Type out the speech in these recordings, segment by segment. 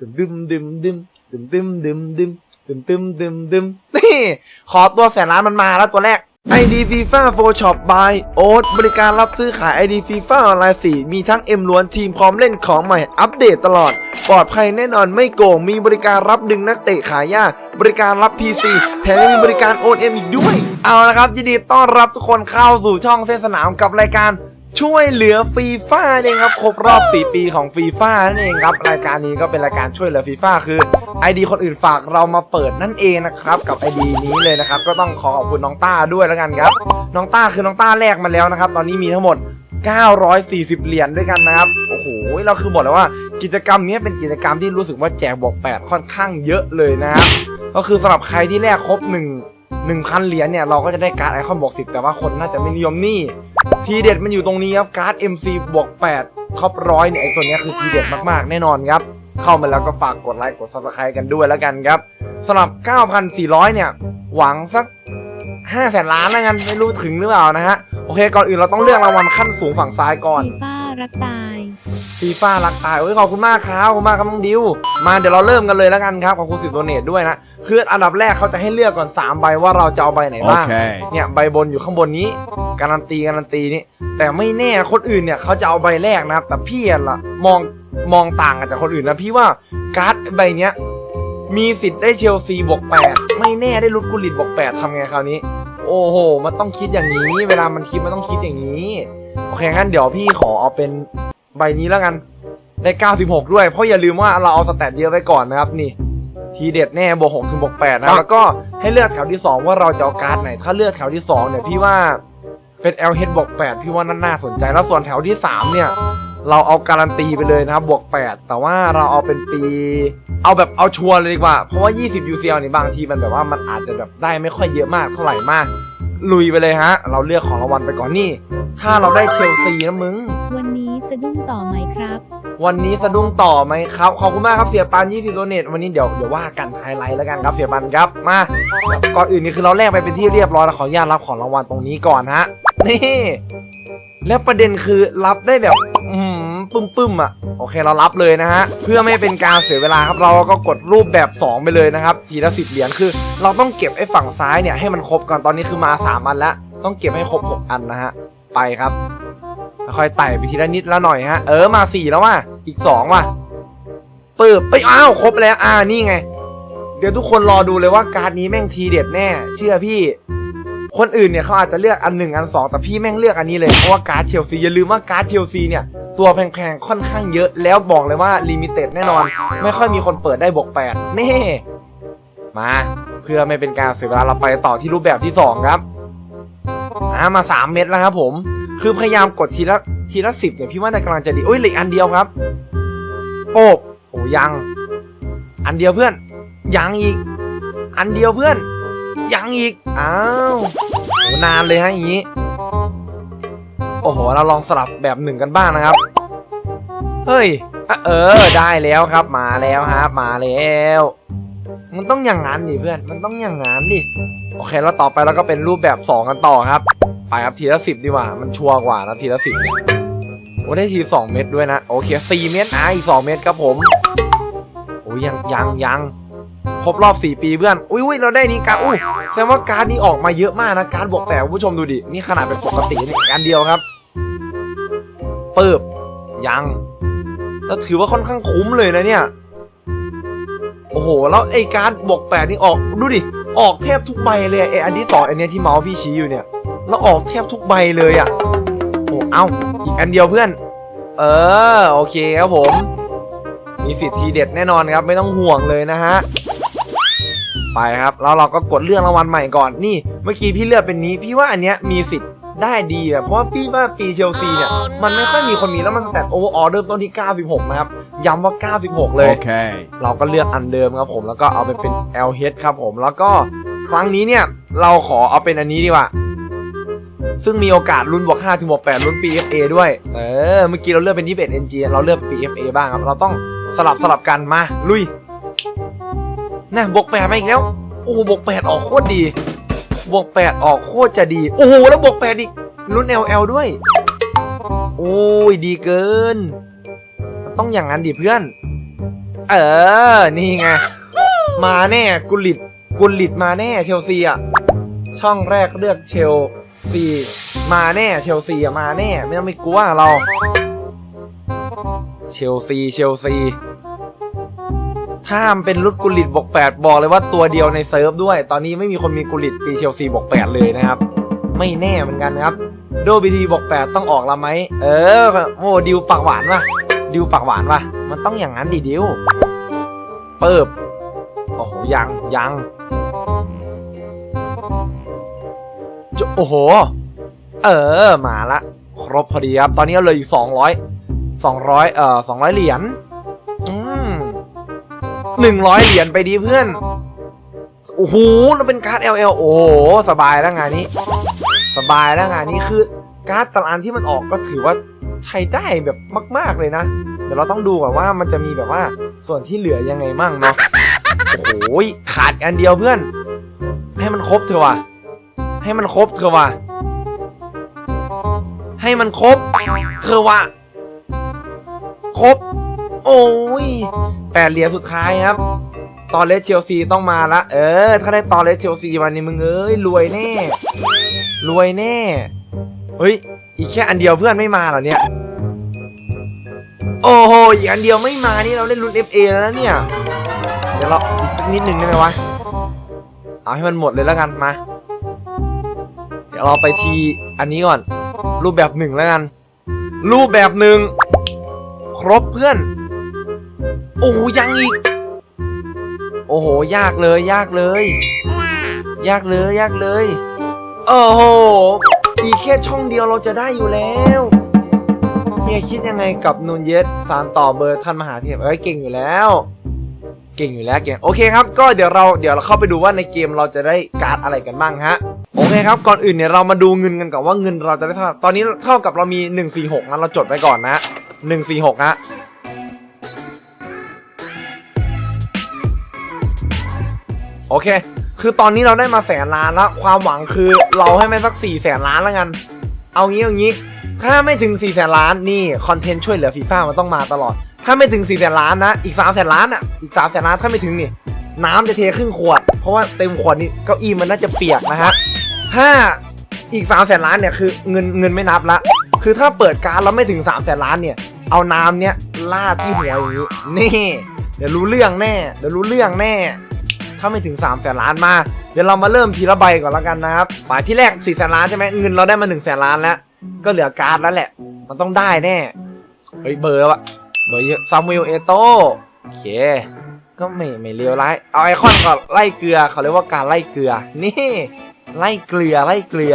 ดึมดึมดึมดึมดึมดึมดึมดึมดึมดึมดึมนี่ขอตัวแสนล้านมันมาแล้วตัวแรก ID FIFA for Shop by โอ๊ตบริการรับซื้อขาย ID FIFA ออนไลน์4มีทั้ง M ล้วนทีมพร้อมเล่นของใหม่อัปเดตตลอด ปลอดภัยแน่นอนไม่โกง มีบริการรับดึงนักเตะขายยาก บริการรับ PC แถมยังมีบริการโอนเอ็มอีกด้วย เอาละครับยินดีต้อนรับทุกคนเข้าสู่ช่องเส้นสนามกับรายการ ช่วยเหลือฟีฟ่าเองครับครบรอบ 4 ปีของฟีฟ่านั่นเองครับรายการนี้ก็เป็นรายการช่วยเหลือฟีฟ่าคือ ID คนอื่นฝากเรามาเปิดนั่นเองนะครับกับ ID นี้เลยนะครับก็ต้องขอขอบคุณน้องต้าด้วยแล้วกันครับ น้องต้าคือน้องต้าแลกมาแล้วนะครับ ตอนนี้มีทั้งหมด 940 เหรียญด้วยกันนะครับโอ้โหเราคือบอกเลยว่ากิจกรรมนี้เป็นกิจกรรมที่รู้สึกว่าแจกบวก8ค่อนข้างเยอะเลยนะครับก็คือสำหรับใครที่แลกครบ1 1,000 เหรียญเนี่ยเราก็จะได้การ์ดไอคอนบวก10 แต่ว่าคนน่าจะไม่นิยมนี่ ทีเด็ดมันอยู่ตรงนี้ครับการ์ด MC บวก8ท็อปร้อยเนี่ยไอตัวเนี้ยคือทีเด็ดมากๆ แน่นอนครับ เข้ามาแล้วก็ฝากกดไลค์กด subscribe กันด้วยแล้วกันครับสำหรับ 9,400 เนี่ย หวังสัก5แสนล้านแล้วกันไม่รู้ถึงหรือเปล่านะฮะ โอเค ก่อนอื่นเราต้องเลือกรางวัลขั้นสูงฝั่งซ้ายก่อนฟีฟ่ารักตายฟีฟ่ารักตายเอ้ยขอบคุณมากครับขอบคุณมากครับน้องดิว มาเดี๋ยวเราเริ่มกันเลยแล้วกันครับขอบคุณสิบโดเนทด้วยนะ คืออันดับแรกเขาจะให้เลือกก่อน 3 ใบว่าเราจะเอาใบไหนบ้าง Okay. เนี่ยใบบนอยู่ข้างบนนี้ การันตีการันตีนี่แต่ไม่แน่คนอื่นเนี่ยเขาจะเอาใบแรกนะครับแต่พี่อะล่ะมองมองต่างกันจากคนอื่นนะพี่ว่าการ์ดใบเนี้ยมีสิทธิ์ได้เชลซีบวกแปดไม่แน่ได้ลุดกุลิตบวกแปดทำไงคราวนี้ โอ้โห มันต้องคิดอย่างนี้ เวลามันคิดมันต้องคิดอย่างนี้ โอเคงั้นเดี๋ยวพี่ขอเอาเป็นใบนี้แล้วกัน ได้ 96 ด้วย เพราะอย่าลืมว่าเราเอาสแตทเยอะไว้ก่อนนะครับนี่ ทีเด็ดแน่บวก6ถึงบวก8นะแล้วก็ให้เลือกแถวที่ 2 ว่าเราจะเอาการ์ดไหน ถ้าเลือกแถวที่2เนี่ยพี่ว่าเป็น LH บวก8พี่ว่านั่นน่าสนใจแล้วส่วนแถวที่ 3 เนี่ย เราเอาการันตีไปเลยนะครับบวก 8 แต่ว่าเราเอาเป็นปี เอาแบบเอาชัวร์เลยดีกว่า เพราะว่า 20 UCL นี่บางทีมันแบบว่ามันอาจจะแบบได้ไม่ค่อยเยอะมากเท่าไหร่มากลุยไปเลยฮะ เราเลือกของรางวัลไปก่อนนี่ ถ้าเราได้เชลซีนะมึง วันนี้สะดุ้งต่อไหมครับ วันนี้สะดุ้งต่อไหมครับ ขอบคุณมากครับเสียปัน20ตัวเน็ตวันนี้เดี๋ยวเดี๋ยวว่ากันไฮไลท์แล้วกันครับเสียปันครับมาก่อนอื่นนี่คือเราแลกไปเป็นที่เรียบร้อยแล้วขออนุญาตรับของรางวัลตรงนี้ก่อนฮะนี่แล้วประเด็นคือรับได้แบบอืมปึ้มปึ้มอะโอเคเรารับเลยนะฮะเพื่อไม่เป็นการเสียเวลาครับเราก็กดรูปแบบ 2 ไปเลยนะครับทีละสิบเหรียญคือ เราต้องเก็บไอ้ฝั่งซ้ายเนี่ยให้มันครบก่อนตอนนี้คือมา3อันแล้วต้องเก็บให้ครบ6อันนะฮะไปครับ ค่อยไต่ไปทีละนิดละหน่อยฮะ เออมาสี่แล้วว่ะ อีกสองว่ะปึ๊บเอ้ยอ้าวครบแล้ว อ่านี่ไง เดี๋ยวทุกคนรอดูเลยว่าการนี้แม่งทีเด็ดแน่ เชื่อพี่ คนอื่นเนี่ยเขาอาจจะเลือกอันหนึ่งอันสองแต่พี่แม่งเลือกอันนี้เลย เพราะว่าการ์ดเชลซีอย่าลืมว่าการ์ดเชลซีเนี่ย ตัวแพงๆค่อนข้างเยอะแล้วบอกเลยว่าลิมิเต็ดแน่นอน ไม่ค่อยมีคนเปิดได้บวกแปดนี่ มาเพื่อไม่เป็นการเสียเวลาเราไปต่อที่รูปแบบที่สองครับอ่ามาสามเม็ดแล้วครับผม คือพยายามกดทีละทีละสิบเนี่ยพี่ว่าน่ากำลังจะดีโอ้ยเหลืออกอันเดียวครับโป๊บโอ้ยัง อันเดียวเพื่อน ยังอีก อันเดียวเพื่อน ยังอีก อ้าวโหนานเลยฮะอย่างนี้ โอ้โห เราลองสลับแบบหนึ่งกันบ้างนะครับ เฮ้ย เออ ได้แล้วครับ มาแล้วครับ มาแล้ว มันต้องอย่างนั้นดิเพื่อน มันต้องอย่างนั้นดิ โอเค แล้วต่อไปเราก็เป็นรูปแบบ 2 กันต่อครับ ไปครับทีละสิบดีกว่า มันชัวร์กว่านะทีละสิบเนี่ยโอ้ได้ทีสองเม็ดด้วยนะ โอเคสี่เม็ดอะอีกสองเม็ดครับผมโอ้ยยังยังยังครบรอบ 4 ปีเพื่อน อุ้ยอุ้ยเราได้นี้การอุ้ยแสดงว่าการนี้ออกมาเยอะมากนะ การบวกแปดคุณผู้ชมดูดิ นี่ขนาดเป็นปกตินี่การเดียวครับปิบยังแล้วถือว่าค่อนข้างคุ้มเลยนะเนี่ย โอ้โห แล้วไอ้การบวกแปดนี่ออก ดูดิ ออกแทบทุกใบเลยไอ้อันที่สองอันเนี้ยที่เมาส์พี่ชี้อยู่เนี่ย แล้วออกแทบทุกใบเลยอะโอ้เอ้าอีกอันเดียวเพื่อน เออ โอเคครับผม มีสิทธิ์ทีเด็ดแน่นอนครับ ไม่ต้องห่วงเลยนะฮะ ไปครับ แล้วเราก็กดเรื่องรางวัลใหม่ก่อน นี่ เมื่อกี้พี่เลือกเป็นนี้ พี่ว่าอันเนี้ยมีสิทธิ์ได้ดีอะเพราะว่าพี่ว่าปีเชลซีเนี่ย มันไม่ค่อยมีคนมีแล้วมันสแตทโอเวอร์ออเริ่มต้นที่ 96 นะครับ ย้ำว่า 96 เลย Okay. เราก็เลือกอันเดิมครับผมแล้วก็เอาไปเป็น LH ครับผมแล้วก็ครั้งนี้เนี่ยเราขอเอาเป็นอันนี้ดีกว่า ซึ่งมีโอกาสลุ้นบวก5ถึงบวก8ลุ้น PFA ด้วย เออ เมื่อกี้เราเลือกเป็น21 NG เราเลือก PFA บ้างครับ เราต้องสลับสลับกันมา ลุยน่ะบวก8มาอีกแล้ว โอ้บวก8ออกโคตรดี บวก8ออกโคตรจะดี โอ้โห แล้วบวก8อีกลุ้น LL ด้วย โอ้ย ดีเกินมันต้องอย่างนั้นดิเพื่อน เออ นี่ไง มาแน่ กุลิตกุลิตมาแน่เชลซีอะ ช่องแรกเลือกเชล ซีมาแน่เชลซีอะมาแน่ ไม่ต้องไม่กลัวเรา เชลซีเชลซีถ้ามันเป็นรุ่นกุลิตบวกแปดบอกเลยว่าตัวเดียวในเซิร์ฟด้วย ตอนนี้ไม่มีคนมีกุลิตปีเชลซีบวกแปดเลยนะครับ ไม่แน่เหมือนกันครับโดบีทีบวกแปดต้องออกละไหม เออโอ้ดิวปากหวานว่ะดิวปากหวานว่ะมันต้องอย่างนั้นดิดิวเปิบโอ้โหยังยัง จะโอ้โห เออ มาละ ครบพอดีครับ ตอนนี้เราเหลยอีกสองร้อยสองร้อยเอ่อสองร้อยเหรียญอืมหนึ่งร้อยเหรียญไปดีเพื่อน โอ้โหแล้วเป็นการ์ด LL โอ้โห สบายแล้วงานนี้ สบายแล้วงานนี้คือการ์ดแต่ละอันที่มันออกก็ถือว่าใช้ได้แบบมาก ๆเลยนะ เดี๋ยวเราต้องดูก่อนว่ามันจะมีแบบว่าส่วนที่เหลือยังไงมั่งเนาะ โอ้โห ขาดอันเดียวเพื่อน ให้มันครบเถอะว่ะ ให้มันครบเถอะวะให้มันครบเถอะวะครบ โอ้ยแปดเหรียญสุดท้ายครับ ตอนเลสเชลซีต้องมาละ เออ ถ้าได้ตอนเลสเชลซีวันนี้มึงเอ้ยรวยแน่ รวยแน่ เฮ้ย อีกแค่อันเดียวเพื่อนไม่มาเหรอเนี่ย โอ้โห อีกอันเดียวไม่มานี่เราได้ลุ้น FA แล้วนะเนี่ย เดี๋ยวเราอีกสักนิดหนึ่งได้ไหมวะ เอาให้มันหมดเลยแล้วกันมา ดี๋ยวเราไปทีอันนี้ก่อน รูปแบบหนึ่งแล้วกัน รูปแบบหนึ่งครบเพื่อน โอ้โหยังอีก โอ้โห ยากเลย ยากเลย ยากเลย ยากเลยโอ้โหอีกแค่ช่องเดียวเราจะได้อยู่แล้วเฮียคิดยังไงกับนูนเยสสารต่อเบอร์ท่านมหาเทพเอ้ยเก่งอยู่แล้ว เก่งอยู่แล้วเก่งโอเคครับ ก็เดี๋ยวเราเดี๋ยวเราเข้าไปดูว่าในเกมเราจะได้การ์ดอะไรกันบ้างฮะ โอเคครับ ก่อนอื่นเนี่ยเรามาดูเงินกันก่อนว่าเงินเราจะได้เท่าตอนนี้เท่ากับเรามี 146งั้นเราจดไว้ก่อนนะ146ฮะโอเค คือตอนนี้เราได้มาแสนล้านแล้ว ความหวังคือเราให้แม่สักสี่แสนล้านแล้วกัน เอางี้เอางี้ ถ้าไม่ถึง4ี่แสนล้านนี่คอนเทนต์ช่วยเหลือฟีฟ่ามันต้องมาตลอด ถ้าไม่ถึง4ี่แสนล้านนะ อีก3ามแสนล้านอะ อีก3ามแสนล้านถ้าไม่ถึงนี่น้ำจะเทครึ่งขวด เพราะว่าเต็มขวดนี่เก้าอี้มันน่าจะเปียกนะฮะ ถ้าอีก3ามแสนล้านเนี่ยคือเงินเงินไม่นับละ คือถ้าเปิดการดแล้วไม่ถึง3ามแสนล้านเนี่ย เอาน้ำเนี่ยลาดที่หัวอย่างนี้นี่ เดี๋ยวรู้เรื่องแน่ เดี๋ยวรู้เรื่องแน่ ถ้าไม่ถึง3ามแสนล้านมา เดี๋ยวเรามาเริ่มทีละใบก่อนแล้วกันนะครับฝ่ายที่แรก4ี่แสนล้านใช่ไหมเงินเราได้มา1นึ่งแสนล้านแล้ว ก็เหลือการ์ดแล้วแหละ มันต้องได้แน่ เฮ้ยเบอร์แล้วอะเบอร์ซามูเอลเอโตโอเคก็ไม่ไม่เลวร้าย เอาไอคอนก่อนไล่เกลือเขาเรียกว่าการไล่เกลือ นี่ ไล่เกลือไล่เกลือ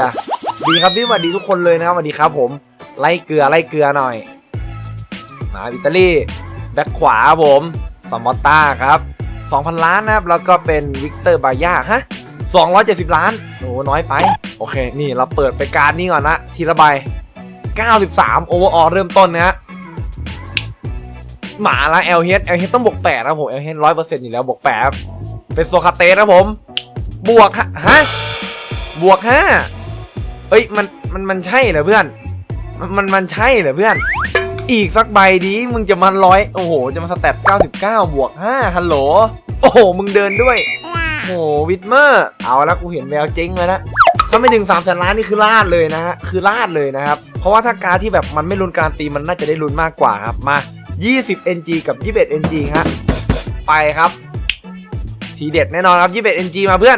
ดีครับพี่สวัสดีทุกคนเลยนะครับสวัสดีครับผม ไล่เกลือไล่เกลือหน่อย มาอิตาลีแบ็คขวาผมสมอตตาครับ2,000 ล้านนะครับ แล้วก็เป็นวิกเตอร์บายาฮะ270 ล้านโอ้น้อยไป โอเค นี่เราเปิดไปการนี้ก่อนนะ ทีละใบ 93 โอเวอร์ออเริ่มต้นนะฮะหมาละ l h l h ต้องบวก8ครับผม l h ร้อยเปอร์เซ็นต์อยู่แล้วบวก8เป็นโซคาเตสครับผม บวกฮะ บวกห้าเอ้ยมันมันมันใช่เหรอเพื่อนมันมันมันใช่เหรอเพื่อน อีกสักใบดีมึงจะมาร้อยโอ้โห จะมาสแตท99 บวก5ฮัลโหล โอ้โห มึงเดินด้วย โอ้โหวิดเมอร์ เอาละกูเห็นแววเจ๊งเลยนะถ้าไม่ถึง3ามแสนล้านนี่คือลาดเลยนะฮะ คือลาดเลยนะครับ เพราะว่าถ้าการที่แบบมันไม่ลุนการตีมันน่าจะได้ลุนมากกว่าครับ มา 20 NG กับ 21 NG ฮะ ไปครับ ทีเด็ดแน่นอนครับ 21 NG มาเพื่อน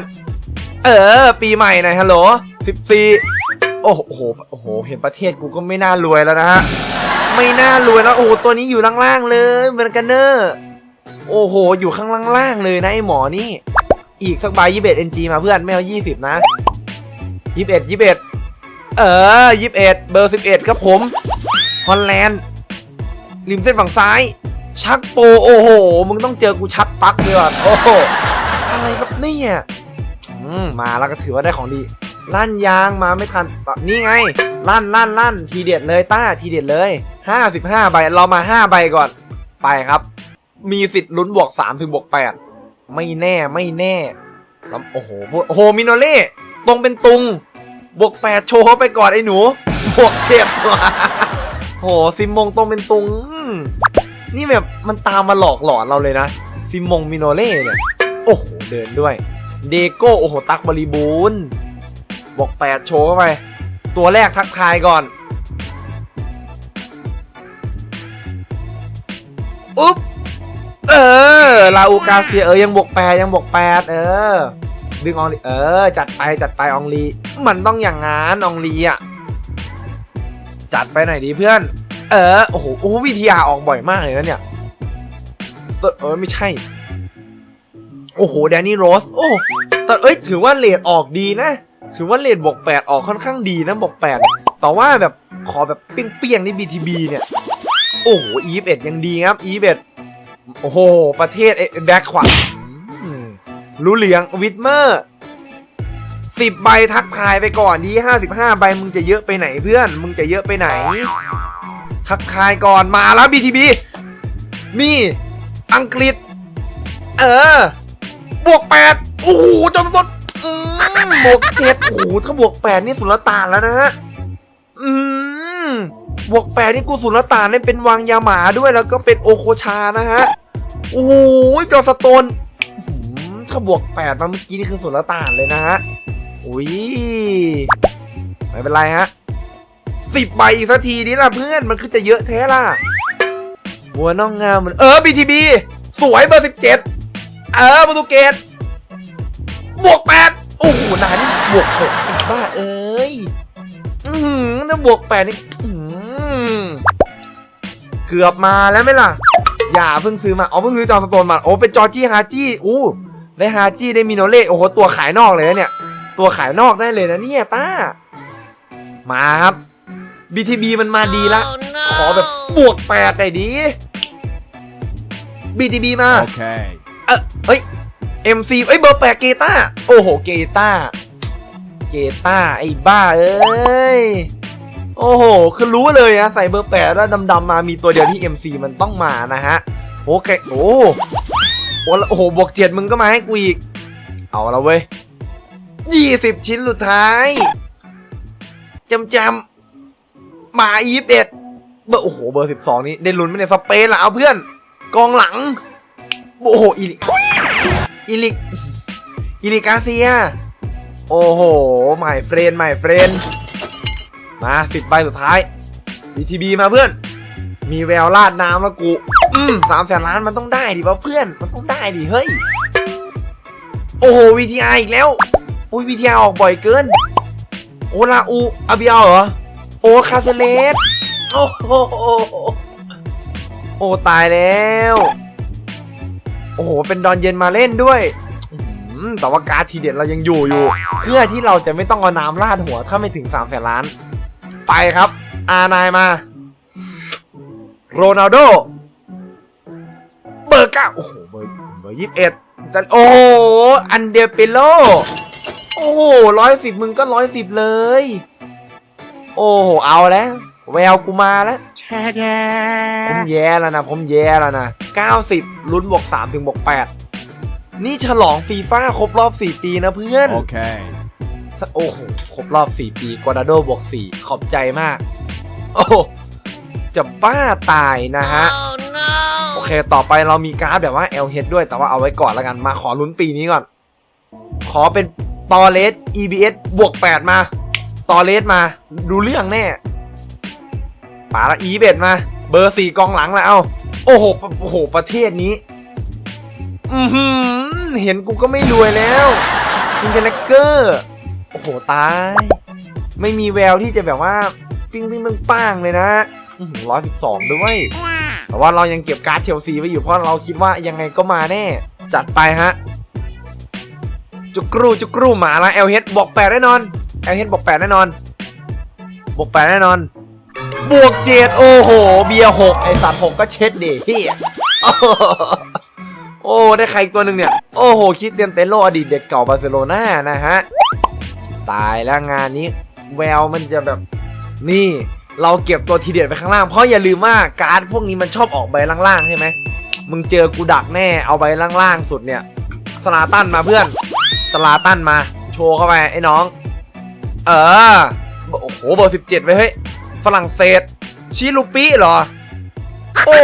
เออ ปีใหม่หน่อยฮัลโหล14โอ้โหโอ้โห เห็นประเทศกูก็ไม่น่ารวยแล้วนะฮะ ไม่น่ารวยแล้ว โอ้โห ตัวนี้อยู่ล่างๆเลยเหมือนกันเนอร์ โอ้โห อยู่ข้างล่างๆเลยนะไอหมอนี่ อีกสักใบยี่สิบเอ็ด NG มาเพื่อนไม่เอายี่สิบนะยี่สิบเอ็ดยี่สิบเอ็ดเออยี่สิบเอ็ดเบอร์สิบเอ็ดครับผมฮอลแลนด์ริมเส้นฝั่งซ้าย ชักโป โอ้โห มึงต้องเจอกูชักปักเลยว่ะโอ้โห อะไรครับเนี่ย มมาแล้วก็ถือว่าได้ของดีลั่นยางมาไม่ทันนี่ไงลั่นลั่นลั่นทีเด็ดเลยต้าทีเด็ดเลยห้าสิบห้าใบเรามาห้าใบก่อนไปครับ มีสิทธิ์ลุ้นบวกสามถึงบวกแปดไม่แน่ไม่แน่แล้วโอ้โหโอ้โหมินโนเล่ตรงเป็นตุงบวกแปดโชว์เขาไปก่อนไอ้หนูบวกเจ็ดว่ะโหซิมมงตรงเป็นตุงนี่แบบมันตามมาหลอกหลอนเราเลยนะ ซิมมงมินโนเล่เนี่ยโอ้โหเดินด้วย เดโก้โอ้โหตักบริบูรณ์บอกแปดโชว์เข้าไป ตัวแรกทักทายก่อนอุ๊บเออลาอูกาเซียเออยังบวกแปดยังบวกแปดเออ ดึงอองลีเออ จัดไปจัดไปอองลีมันต้องอย่างงั้นอองลีอะจัดไปหน่อยดีเพื่อน เออ โอ้โหวิทยาออกบ่อยมากเลยนะเนี่ย เออไม่ใช่ โอ้โหแดนนี่โรสโอ้แต่เอ้ยถือว่าเลดออกดีนะ ถือว่าเลดบวกแปดออกค่อนข้างดีนะบวกแปดแต่ว่าแบบขอแบบเปี้ยงๆในี่ BTB เนี่ย โอ้โหอีฟเอ็ดยังดีครับอีฟเอ็ดโอ้โห ประเทศแบ็คขวารู้เหลียงวิดเมอร์สิบใบทักทายไปก่อนดีห้าสิบห้าใบมึงจะเยอะไปไหนเพื่อน มึงจะเยอะไปไหน ทักทายก่อนมาแล้ว BTB นี่ อังกฤษ เออ บวกแปดโอ้โหจอมต้นบวกเจ็ดโอ้โหถ้าบวกแปดนี่สุลต่านแล้วนะฮะอืมบวกแปดนี่กูสุลต่านนี่ยเป็นวังยาหมาด้วยแล้วก็เป็นโอโคชานะฮะโอ้โหจอสโตนถ้าบวกแปดมาเมื่อกี้นี่คือสุลต่านเลยนะฮะอุ้ยไม่เป็นไรฮะสิบใบอีกสักทีนี้ล่ะเพื่อนมันคือจะเยอะแท้ล่ะบัวน้องงามเหมันเออ BTB สวยเบอร์สิบเจ็ด เออโปรตุเกสบวกแปดโอ้โหนานนี่บวกหกอีกบ้าเอ้ยอือหือถ้าบวกแปดนี่อื้อหือเกือบมาแล้วไหมล่ะ อย่าเพิ่งซื้อมาอ๋อเพิ่งซื้อจอร์สโตนมาโอ้เป็นจอร์จี้ฮาจี้อู้ได้ฮาจี้ได้มิโนเล่โอ้โหตัวขายนอกเลยนะเนี่ย ตัวขายนอกได้เลยนะเนี่ยต้ามาครับ BTB มันมาดีละ ขอแบบบวกแปดหน่อยดี BTB มา Okay. เออเฮ้ย MC เอ้ยเบอร์แปดเกต้าโอ้โหเกต้าเกต้าไอ้บ้าเอ้ยโอ้โห คือรู้เลยนะใส่เบอร์แปดแล้วดำๆมามีตัวเดียวที่ MC มันต้องมานะฮะโอเคโอ้โอ้โอ้โหบวกเจ็ดมึงก็มาให้กูอีก เอาละเว้ยยี่สิบชิ้นสุดท้ายจำจำมาอีฟเอ็ดเบอร์โอ้โหเบอร์สิบสองนี้ได้ลุ้นไหมเนี่ยสเปนละเอาเพื่อน กองหลัง โอ้โหอีลิกอีลิกอีลิกาเซีย โอ้โหใหม่เฟรนใหม่เฟรนมาสิบใบสุดท้าย BTB มาเพื่อน มีแววลาดน้ำแล้วกู อืมสามแสนล้านมันต้องได้ดิวะเพื่อน มันต้องได้ดิเฮ้ย โอ้โห VTR อีกแล้ว อุ้ย VTR อออกบ่อยเกิน โอลาอูอาบิเอลเหรอ โอคาเซเลส โอ้โหโอ้ตายแล้ว โอ้โห เป็นดอนเย็นมาเล่นด้วยแต่ว่าการทีเด็ดเรายังอยู่อยู่ เพื่อที่เราจะไม่ต้องเอาน้ำราดหัวถ้าไม่ถึง3ามแสนล้าน ไปครับ อานายมา โรนัลโด เบอร์เก้าโอ้โห เบอร์เบอร์ยี่สิบเอ็ดโอ้โห อันเดเปโล โอ้โหร้อยสิบมึงก็ร้อยสิบเลย โอ้โห เอาแล้ว แววกูมาแล้ว ผมแย่แล้วนะ ผมแย่แล้วนะ 90 ลุ้นบวก 3 ถึงบวก 8 นี่ฉลองฟีฟ่าครบรอบ 4 ปีนะเพื่อน Okay. โอ้โห ครบรอบ 4 ปีกวาดาโดบวก 4 ขอบใจมาก โอ้โหจะบ้าตายนะฮะโอเค ต่อไปเรามีการ์ดแบบว่า l h ด้วยแต่ว่าเอาไว้ก่อนแล้วกันมาขอลุ้นปีนี้ก่อน ขอเป็นตอเลส EBS บวก 8 มา ตอเลสมา ดูเรื่องแน่ ป่าละ e เบมา เบอร์สี่กองหลังแล้วเอาโอ้โหโอ้โห ประเทศนี้อืเห็นกูก็ไม่รวยแล้วอินเทอร์เนเกอร์โอ้โห ตาย ไม่มีแววที่จะแบบว่า ปิ้งปิ้งปังปังเลยนะร้อยสิบสองด้วย แต่ว่าเรายังเก็บการ์ดเชลซีไว้อยู่เพราะเราคิดว่ายังไงก็มาแน่ จัดไปฮะ จุกรูจุกรูหมาละเอลเฮดบอกแปดแน่นอนเอลเฮดบอกแปดแน่นอนบอกแปดแน่นอน บวกเจ็ดโอ้โห เบียร์หกไอสัตว์หกก็เช็ดเดเฮียโอ้ได้ใครตัวหนึ่งเนี่ย โอ้โห คิดเตียนเตโลอดีตเด็กเก่าบาร์เซโลนานะฮะ ตายแล้วงานนี้แววมันจะแบบนี่เราเก็บตัวทีเด็ดไปข้างล่าง เพราะอย่าลืมว่าการ์ดพวกนี้มันชอบออกใบล่างๆใช่ไหมมึงเจอกูดักแน่เอาใบล่างๆสุดเนี่ยสลาตันมาเพื่อนสลาตันมา โชว์เข้าไปไอ้น้อง เออโอ้โหเบอร์สิบเจ็ดไปเฮ้ย ฝรั่งเศส ชิลูปิเหรอ โอ้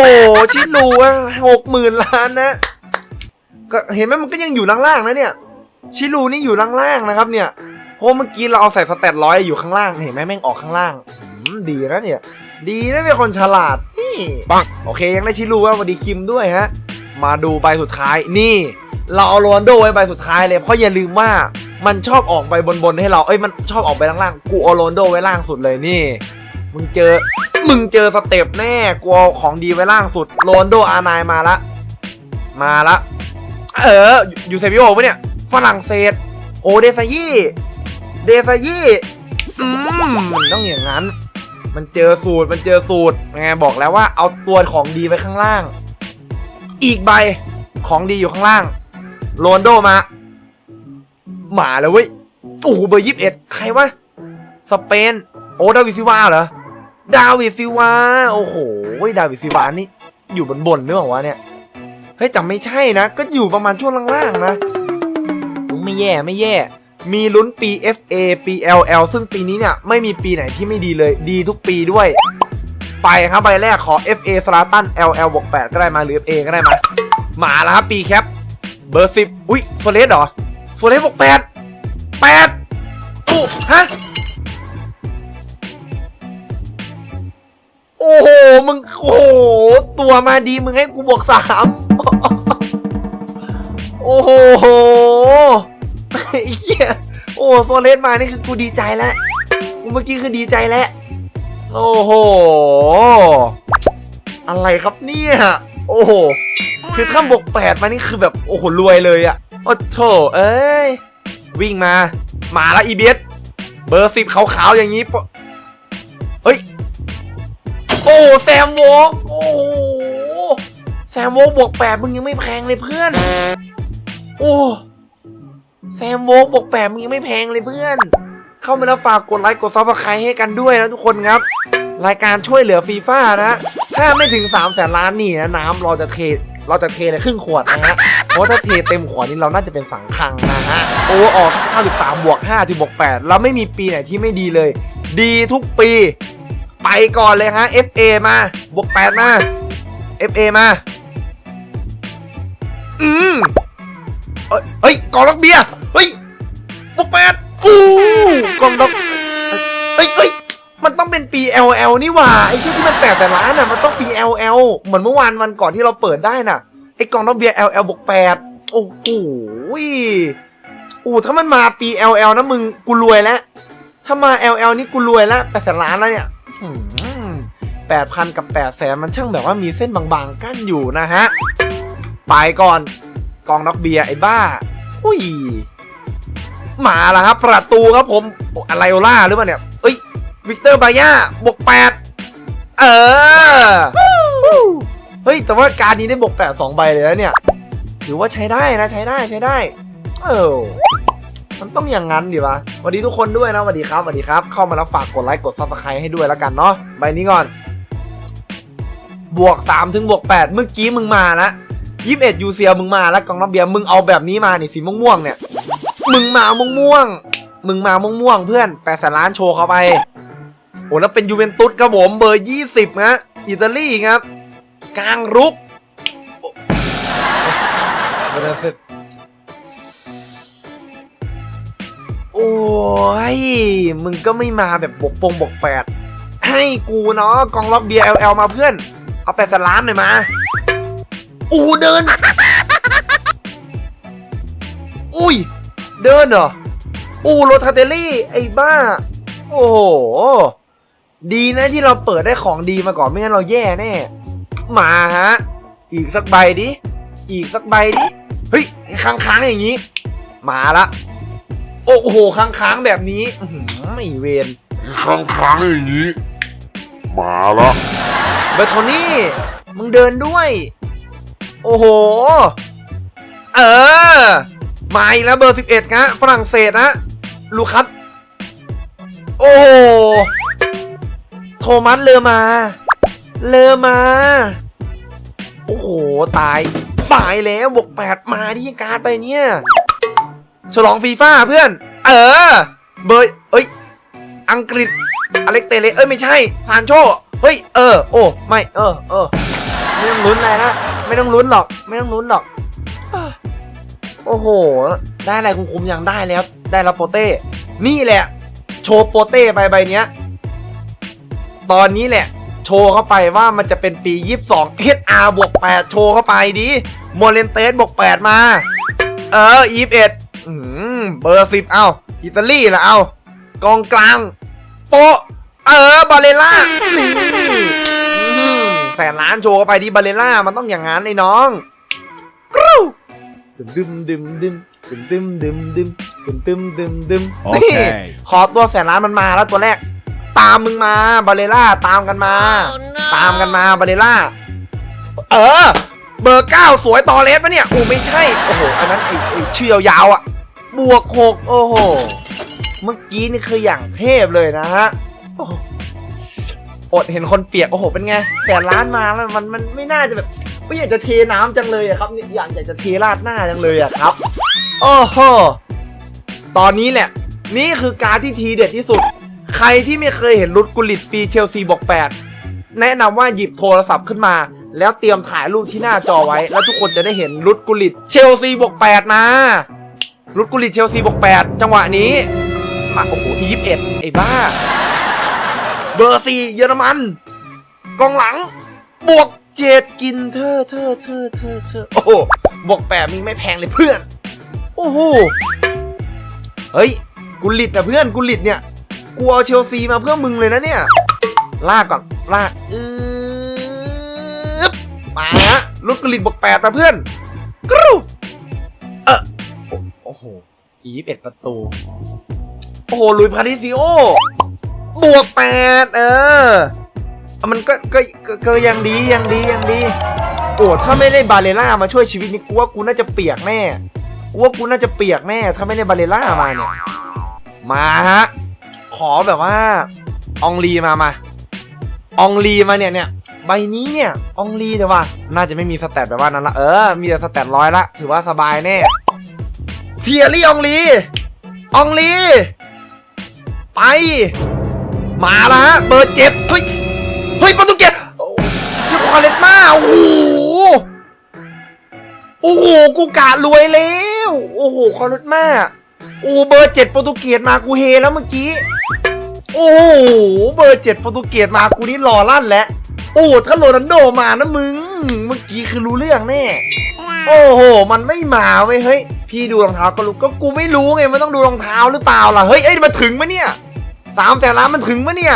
ชิลูอะหกหมื่นล้านนะก็เห็นไหมมันก็ยังอยู่ล่างๆนะเนี่ย ชิลูนี่อยู่ล่างๆนะครับเนี่ยเพราะเมื่อกี้เราเอาใส่สเตตร้อยอยู่ข้างล่างเห็นไหมแม่งออกข้างล่างอืมดีนะเนี่ย ดีนะเป็นคนฉลาดนี่ปังโอเคยังได้ชิลูว่าวันดีคิมด้วยฮะ มาดูใบสุดท้ายนี่ เราเอาโรนลโดไว้ใบสุดท้ายเลยเพราะอย่าลืมว่ามันชอบออกใบบนๆให้เรา เอ้ยมันชอบออกใบล่างๆ กูเอาโรนลโดไว้ล่างสุดเลยนี่ มึงเจอ มึงเจอสเต็ปแน่กูเอาของดีไว้ล่างสุดโรนโดอานายมาละ มาละ เออ อยู่เซบิโอปะเนี่ย ฝรั่งเศส โอเดซายี่เดซายี่อืมต้องอย่างนั้น มันเจอสูตรมันเจอสูตรไงบอกแล้วว่าเอาตัวของดีไว้ข้างล่าง อีกใบของดีอยู่ข้างล่างโรนโดมา หมาเลยเว้ยโอ้โหเบอร์ยี่สิบเอ็ดใครวะสเปน โอ้ดาวิซิวาเหรอ ดาวิดซิวาโอ้โหดาวิดซิวานี่อยู่บนบนหรือเปล่าวะเนี่ยเฮ้ยแต่ไม่ใช่นะ ก็อยู่ประมาณช่วงล่างๆนะสูงไม่แย่ไม่แย่ มีลุ้นปี FA ปี LL ซึ่งปีนี้เนี่ย ไม่มีปีไหนที่ไม่ดีเลย ดีทุกปีด้วย ไปครับใบแรกขอ FA สลาตัน LL บวก8ก็ได้มาหรือ FA ก็ได้มา มาแล้วครับปีแคปเบอร์10อุ้ยโซเลสเหรอโซเลสบวก8 8อู้ฮะ โอ้โห มึง โอ้โห ตัวมาดี มึงให้กูบวกสามโอ้โหไอ้เหี้ย โอ้โซเลสมานี่คือกูดีใจแล้ว กูเมื่อกี้คือดีใจแล้ว โอ้โห อะไรครับเนี่ย โอ้โห คือถ้าบวกแปดมานี่คือแบบ โอ้โห รวยเลยอะโอ้โถเอ้ย วิ่งมา มาละอีเบสเบอร์สิบขาวๆอย่างนี้ปะ แซมโวกโอ้โหแซมโวกบวกแปดมึงยังไม่แพงเลยเพื่อน โอ้แซมโวกบวกแปดมึงยังไม่แพงเลยเพื่อน เข้ามาแล้วฝากกดไลค์กดซับสไครต์ให้กันด้วยนะทุกคนครับ รายการช่วยเหลือฟีฟ่านะถ้าไม่ถึง3ามแสนล้านนี่นะน้ำเราจะเทเราจะเทเลยครึ่งขวดนะฮะเพราะถ้าเทเต็มขวดนี่เราน่าจะเป็นสังคังนะฮะโอออก 93บวก5ที่บวก8เราไม่มีปีไหนที่ไม่ดีเลย ดีทุกปี ไปก่อนเลยฮะ FA มา บวก 8 มา FA มา อืมเอ้ยเฮ้ยกองล็อกเบียร์เฮ้ยบวก 8 อู้กองล็อกเฮ้ยเฮ้ยมันต้องเป็นปี LL นี่หว่า ไอ้ที่ที่มันแปดแสนล้านอะ มันต้องปี LL เหมือนเมื่อวานวันก่อนที่เราเปิดได้น่ะ ไอ้กองน้ำเบียร์ LL บวกแปดโอ้โหอู้ถ้ามันมาปี LL นะมึง กูรวยแล้วถ้ามา LL นี่กูรวยแล้วแปดแสนล้านแล้วเนี่ย แปดพันกับแปดแสนมันช่างแบบว่ามีเส้นบางๆกั้นอยู่นะฮะ ไปก่อนกองนอกเบียไอ้บ้า อุ้ย มาแล้วครับ ประตูครับผมอะไรโอล่าหรือเปล่าเนี่ย เอ้ย วิกเตอร์บาย่าบวกแปดเออ เฮ้ย แต่ว่าการนี้ได้บวกแปดสองใบเลยแล้วเนี่ย ถือว่าใช้ได้นะใช้ได้ใช้ได้ เออ มันต้องอย่างนั้นดิวะสวัสดีทุกคนด้วยนะสวัสดีครับสวัสดีครับ เข้ามาแล้วฝากกดไลค์กดซับสไครต์ให้ด้วยแล้วกันเนาะใบนี้ก่อน บวกสามถึงบวกแปดเมื่อกี้มึงมาละยี่สิบเอ็ดยูเซียมึงมาแล้วกองน้ำเบียร์มึงเอาแบบนี้มานี่สีม่วงๆเนี่ย มึงมาม่วงๆมึงมาม่วงๆเพื่อนแปดแสนล้านโชว์เข้าไปโอ้แล้วเป็นยูเวนตุสครับผมเบอร์ยี่สิบนะอิตาลีครับ กลางรุก โอ้ย มึงก็ไม่มาแบบบกปงบกแปด ให้กูเนาะกองล็อกเบียร์เอลมาเพื่อน เอาแปดสล้านหน่อยมา อูเดิน อุ้ย เดินเหรอ อูโรทาเตลี่ ไอ้บ้า โอ้โห ดีนะที่เราเปิดได้ของดีมาก่อนไม่งั้นเราแย่แน่ มาฮะ อีกสักใบดิ อีกสักใบดิ เฮ้ยค้างๆอย่างนี้ มาละ โอ้โหค้างค้างๆแบบนี้อื้อหือไม่เวนค้างค้างๆอย่างนี้ มาละเบอร์โทนี่มึงเดินด้วย โอ้โห เออมาอีกแล้วเบอร์สิบเอ็ดนะฝรั่งเศสนะลูคัสโอ้โห โทมัสเลอมา เลอมา โอ้โห ตายตายแล้วบวกแปดมาที่การดไปเนี่ย ฉลองฟีฟ่าเพื่อน เออ เบอร์เอ้ย อังกฤษ อเล็กเตเลเอ้ยไม่ใช่ซานโช เฮ้ย เออ โอ้ ไม่ เออ เออ ไม่ต้องลุ้นอะไรนะ ไม่ต้องลุ้นหรอก ไม่ต้องลุ้นหรอก โอ้โห ได้อะไรคุ้มๆยังได้แล้ว ได้ล้วโปเต้ นี่แหละ โชว์โปเต้ไปใบเนี้ย ตอนนี้แหละ โชว์เข้าไปว่ามันจะเป็นปี 22 HR บวก8โชว์เข้าไปดิโมเลนเตสบวก8มา เออ 21อืม เบอร์10เอาอิตาลีละเอากองกลาง โปะเออบาเลล่านี่อืมแสนล้านโชว์เข้าไปดิบาเลล่ามันต้องอย่างนั้นไอ้น้องกรูดึมดึมดึมดึมดึมดึมดึมดึมดึมดึมดึมโอนี่เคขอตัวแสนล้านมันมาแล้วตัวแรก ตามมึงมาบาเลล่าตามกันมา ตามกันมาบาเลล่า เออ เบอร์เก้าสวยตอเลสปะเนี่ยโอ้ไม่ใช่ โอ้โหอันนั้นไอ้ไอ้ชื่อยาวๆอะ บวกหกโอ้โห เมื่อกี้นี่คืออย่างเทพเลยนะฮะอดเห็นคนเปียก โอ้โห เป็นไงแสนล้านมาแล้วมันมันไม่น่าจะแบบไม่อยากจะเทน้ำจังเลยอะครับนี่อยากอยากจะเทราดหน้าจังเลยอะครับ โอ้โห ตอนนี้แหละ นี่คือการที่ทีเด็ดที่สุด ใครที่ไม่เคยเห็นรุดกุลิตปีเชลซีบอก8แนะนำว่าหยิบโทรศัพท์ขึ้นมา แล้วเตรียมถ่ายรูปที่หน้าจอไว้ แล้วทุกคนจะได้เห็นรุดกุลิตเชลซีบอก8มา รุดกุลิตเชลซีบอก8จังหวะนี้มาโอ้โหทียิบเอ็ดไอ้บ้า เบอร์สี่เยอรมัน กองหลัง บวกเจ็ดกินเธอเธอเธอเธอเธอโอ้โหบวกแปดมีไม่แพงเลยเพื่อน โอ้โหเฮ้ยกุลิตนะเพื่อนกุลิตเนี่ยกูเอาเชลซีมาเพื่อมึงเลยนะเนี่ย ลากก่อนลากอืบมาฮะลุดกุลิตบวกแปดมาเพื่อนกรู โอ้โหอีฟเอ็ดประตู โอ้โหลุยพาริซิโอบวกแปดเออ มันก็ก็ก็ยังดียังดียังดี โอ้ถ้าไม่ได้บาเลล่ามาช่วยชีวิตนี่กูว่ากูน่าจะเปียกแน่กูว่ากูน่าจะเปียกแน่ ถ้าไม่ได้บาเลล่ามาเนี่ย มาฮะ ขอแบบว่า องลีมามา องลีมาเนี่ยเนี่ยใบนี้เนี่ย องลีแต่ว่า น่าจะไม่มีสแตทแบบว่านั้นละ เออ มีแต่สแตทร้อยละ ถือว่าสบายแน่ ทียรี่อองลีอองลี ไป มาแล้วฮะ เบอร์เจ็ดเฮ้ย เฮ้ย ประตูเกตโอ้ชื่อคาเลตมา โอ้โห โอ้โห กูกะรวยแล้ว โอ้โหควาเลตมา โอ้เบอร์เจ็ดโปรตุเกสมา กูเฮแล้วเมื่อกี้ โอ้โห เบอร์เจ็ดโปรตุเกสมา กูนี่รอลั่นแล้ว โอ้ถ้าโรนัลโดมานะมึง เมื่อกี้คือรู้เรื่องแน่ โอ้โห มันไม่มาเว้ยเฮ้ย พี่ดูรองเท้าก็รู้ก็กูไม่รู้ไงมันต้องดูรองเท้าหรือเปล่าล่ะ เฮ้ยเอ้ยมันถึงไหมเนี่ยสามแสนล้านมันถึงไหมเนี่ย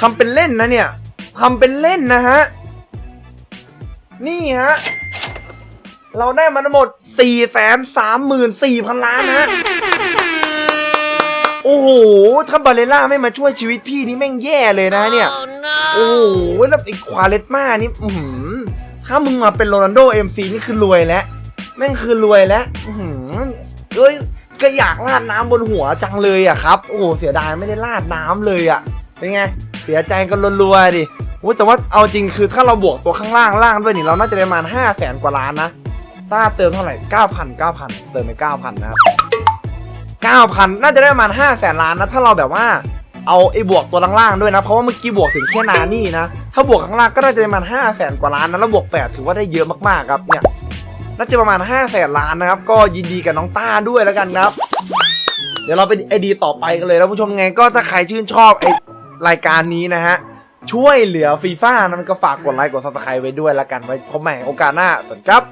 ทำเป็นเล่นนะเนี่ยทำเป็นเล่นนะฮะ นี่ฮะ เราได้มาทั้งหมด4ี่แสนสามหมื่นสี่พันล้านนะ อ้โหถ้าบาเลล่าไม่มาช่วยชีวิตพี่นี่แม่งแย่เลยนะเนี่ย โอ้โหแล้วไอ้ควาเลตมานี่อือหือถ้ามึงมาเป็นโรนัลโดเอ็มซีนี่คือรวยแล้ว แม่งคือรวยแล้วอือหือเอ้ยก็อยากราดน้ำบนหัวจังเลยอะครับ โอ้โหเสียดายไม่ได้ราดน้ำเลยอะเป็นไง เสียใจกันรัวๆดิโอ้ยแต่ว่าเอาจริงคือถ้าเราบวกตัวข้างล่างล่างด้วยนี่เราน่าจะได้ประมาณห้าแสนกว่าล้านนะต้าเติมเท่าไหร่เก้าพันเก้าพันเติมไปเก้าพันนะครับ เก้าพันน่าจะได้ประมาณห้าแสนล้านนะ ถ้าเราแบบว่าเอาไอ้บวกตัวล่างๆด้วยนะ เพราะว่าเมื่อกี้บวกถึงแค่นานี่นะ ถ้าบวกข้างล่างก็น่าจะประมาณห้าแสนกว่าล้านนะแล้วบวกแปดถือว่าได้เยอะมากๆครับเนี่ยน่าจะประมาณ5 0 0แสนล้านนะครับก็ยินดีกับน้องต้าด้วยแล้วกันครับเดี๋ยวเราไปไอดีต่อไปกันเลยแล้วผู้ชมไงก็ถ้าใครชื่นชอบไอรายการนี้นะฮะช่วยเหลือฟีฟ่านะมันก็ฝากกดไลค์กดซับสไครต์ไว้ด้วยแล้วกันไว้พบใหม่โอกาสหน้าสวัสดีครับ